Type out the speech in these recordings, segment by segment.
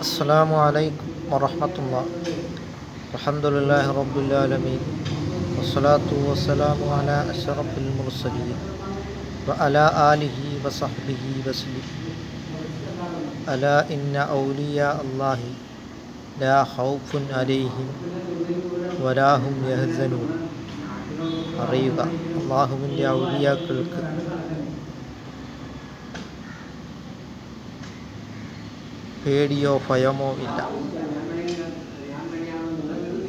السلام عليكم ورحمة الله الحمد لله رب العالمين والصلاة والسلام على أشرف المرسلين وعلى آله وصحبه وسلم ألا إن أولياء الله لا خوف عليهم ولا هم يحزنون അറിയുക അള്ളാഹുവിൻ്റെ ഔലിയാക്കൾക്ക് പേടിയോ ഭയമോ ഇല്ല.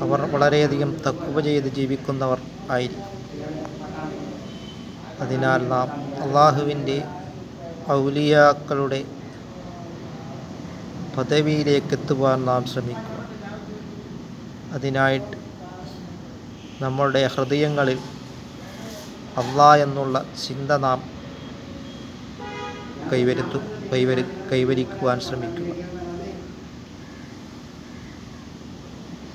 അവർ വളരെയധികം തക്കുവ ചെയ്ത് ജീവിക്കുന്നവർ ആയിരിക്കും. അതിനാൽ നാം അള്ളാഹുവിന്റെ ഔലിയാക്കളുടെ പദവിയിലേക്ക് എത്തുവാൻ നാം ശ്രമിക്കുക അതിനായിട്ട് നമ്മളുടെ ഹൃദയങ്ങളിൽ അള്ളാ എന്നുള്ള ചിന്ത നാം കൈവരുത്തു. കൈവരി കൈവരിക്കുവാൻ ശ്രമിക്കുക.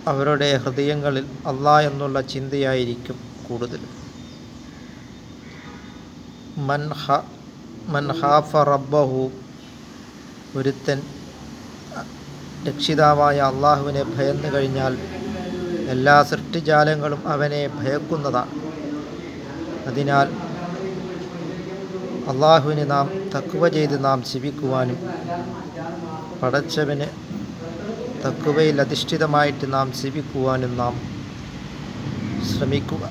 അവരുടെ ഹൃദയങ്ങളിൽ അള്ളാ എന്നുള്ള ചിന്തയായിരിക്കും കൂടുതൽ. റബ്ബഹു ഒരുത്തൻ രക്ഷിതാവായ അള്ളാഹുവിനെ ഭയന്നു കഴിഞ്ഞാൽ എല്ലാ സൃഷ്ടിജാലങ്ങളും അവനെ ഭയക്കുന്നതാണ്. അതിനാൽ അള്ളാഹുവിന് നാം തക്കുവ ചെയ്ത് നാം ജീവിക്കുവാനും പടച്ചവന് തക്കുവയിൽ അധിഷ്ഠിതമായിട്ട് നാം ജീവിക്കുവാനും നാം ശ്രമിക്കുക.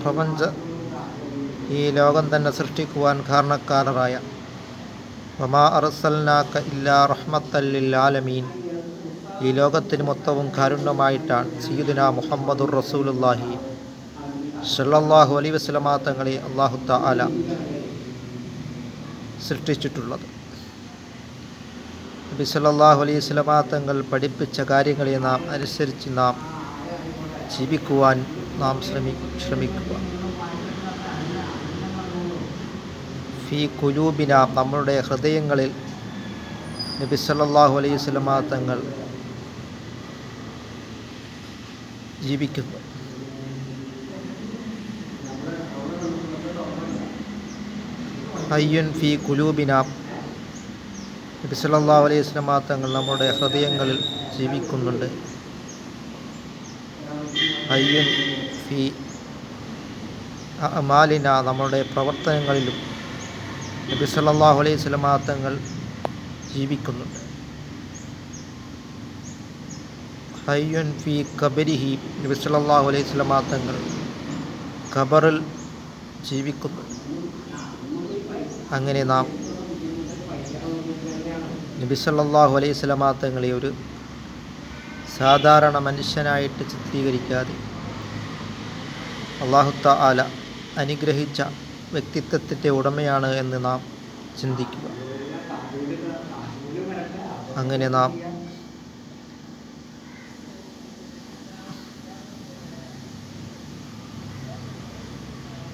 പ്രപഞ്ച ഈ ലോകം തന്നെ സൃഷ്ടിക്കുവാൻ കാരണക്കാരനായ വമാ അറസൽനാക്ക ഇല്ലാ റഹ്മത്തല്ലിൽ ആലമീൻ. ഈ ലോകത്തിന് മൊത്തവും കാരുണ്യമായിട്ടാണ് സീദുന മുഹമ്മദുർ റസൂലുല്ലാഹി സല്ലല്ലാഹു അലൈ വസ്ലമാ തങ്ങളെ അള്ളാഹു താല സൃഷ്ടിച്ചിട്ടുള്ളത്. നബി സല്ലാഹു അലൈഹി വസ്ലമാ തങ്ങൾ പഠിപ്പിച്ച കാര്യങ്ങളെ നാം അനുസരിച്ച് നാം ജീവിക്കുവാൻ നാം ശ്രമി ശ്രമിക്കുക. ഫി കുലൂബിന നമ്മളുടെ ഹൃദയങ്ങളിൽ നബി സല്ലാഹു അലൈഹി വസല്ലമ തങ്ങൾ ജീവിക്കുന്നു. ഹയ്യുൻ ഫി കുലൂബിന നബി സല്ലല്ലാഹു അലൈഹി വസല്ലമ തങ്ങൾ നമ്മുടെ ഹൃദയങ്ങളിൽ ജീവിക്കുന്നുണ്ട്. ഹയ്യുൻ ഫി മാലിന നമ്മുടെ പ്രവർത്തനങ്ങളിലും നബി സല്ലല്ലാഹു അലൈഹി വസല്ലമ തങ്ങൾ ജീവിക്കുന്നുണ്ട്. ഹയ്യുൻ ഫി കബരിഹി നബി സല്ലല്ലാഹു അലൈഹി വസല്ലമ തങ്ങൾ ഖബറിൽ ജീവിക്കുന്നുണ്ട്. അങ്ങനെ നാം നബി സല്ലല്ലാഹു അലൈഹി വസല്ലമ തങ്ങളെ ഒരു സാധാരണ മനുഷ്യനായിട്ട് ചിത്രീകരിക്കാതെ അള്ളാഹു ആല അനുഗ്രഹിച്ച വ്യക്തിത്വത്തിന്റെ ഉടമയാണ് എന്ന് നാം ചിന്തിക്കുക. അങ്ങനെ നാം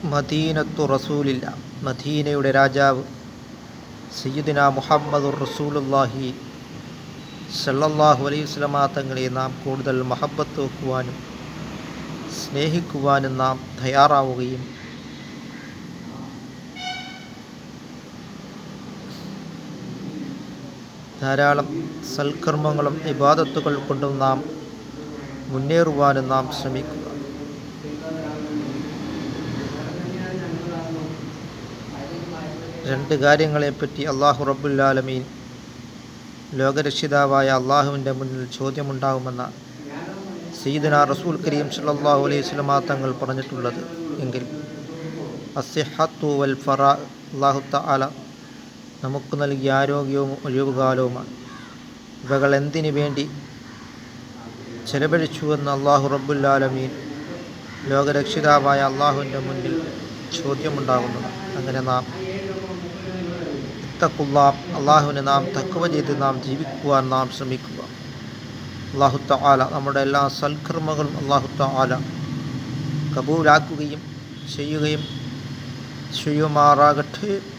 മദീനത്തു റസൂലില്ല. മദീനയുടെ രാജാവ് സയ്യിദിന മുഹമ്മദുർ റസൂലുല്ലാഹി സല്ലല്ലാഹു അലൈഹി വസല്ലമ തങ്ങളെ നാം കൂടുതൽ മഹബത്ത് വെക്കുവാനും സ്നേഹിക്കുവാനും നാം തയ്യാറാവുകയും ധാരാളം സൽക്കർമ്മങ്ങളും ഇബാദത്തുകൾ കൊണ്ടും നാം മുന്നേറുവാനും നാം ശ്രമിക്കുക രണ്ട് കാര്യങ്ങളെപ്പറ്റി അള്ളാഹു റബ്ബുല്ലാലമീൻ ലോകരക്ഷിതാവായ അള്ളാഹുവിന്റെ മുന്നിൽ ചോദ്യമുണ്ടാകുമെന്ന സീദന റസൂൽ കരീം സല്ലാഹു അലൈഹി സ്വലമാ തങ്ങൾ പറഞ്ഞിട്ടുള്ളത്. എങ്കിൽ അസിഹത്തു വൽ ഫറ അള്ളാഹു തആല നമുക്ക് നൽകിയ ആരോഗ്യവും ഒഴിവുകാലവുമാണ്. ഇവകൾ എന്തിനു വേണ്ടി ചെലവഴിച്ചുവെന്ന് അള്ളാഹു റബ്ബുല്ലാലമീൻ ലോകരക്ഷിതാവായ അള്ളാഹുവിന്റെ മുന്നിൽ ചോദ്യമുണ്ടാകുന്നു. അങ്ങനെ നാം ഇത്തക്കുള്ള അള്ളാഹുവിനെ നാം തക്കുവ ചെയ്ത് നാം ജീവിക്കുവാൻ നാം ശ്രമിക്കുക. അള്ളാഹുത്ത ആല നമ്മുടെ എല്ലാ സൽക്കർമ്മകളും അള്ളാഹുത്ത ആല കബൂലാക്കുകയും ചെയ്യുകയും ചെയ്യുമാറാകട്ടെ.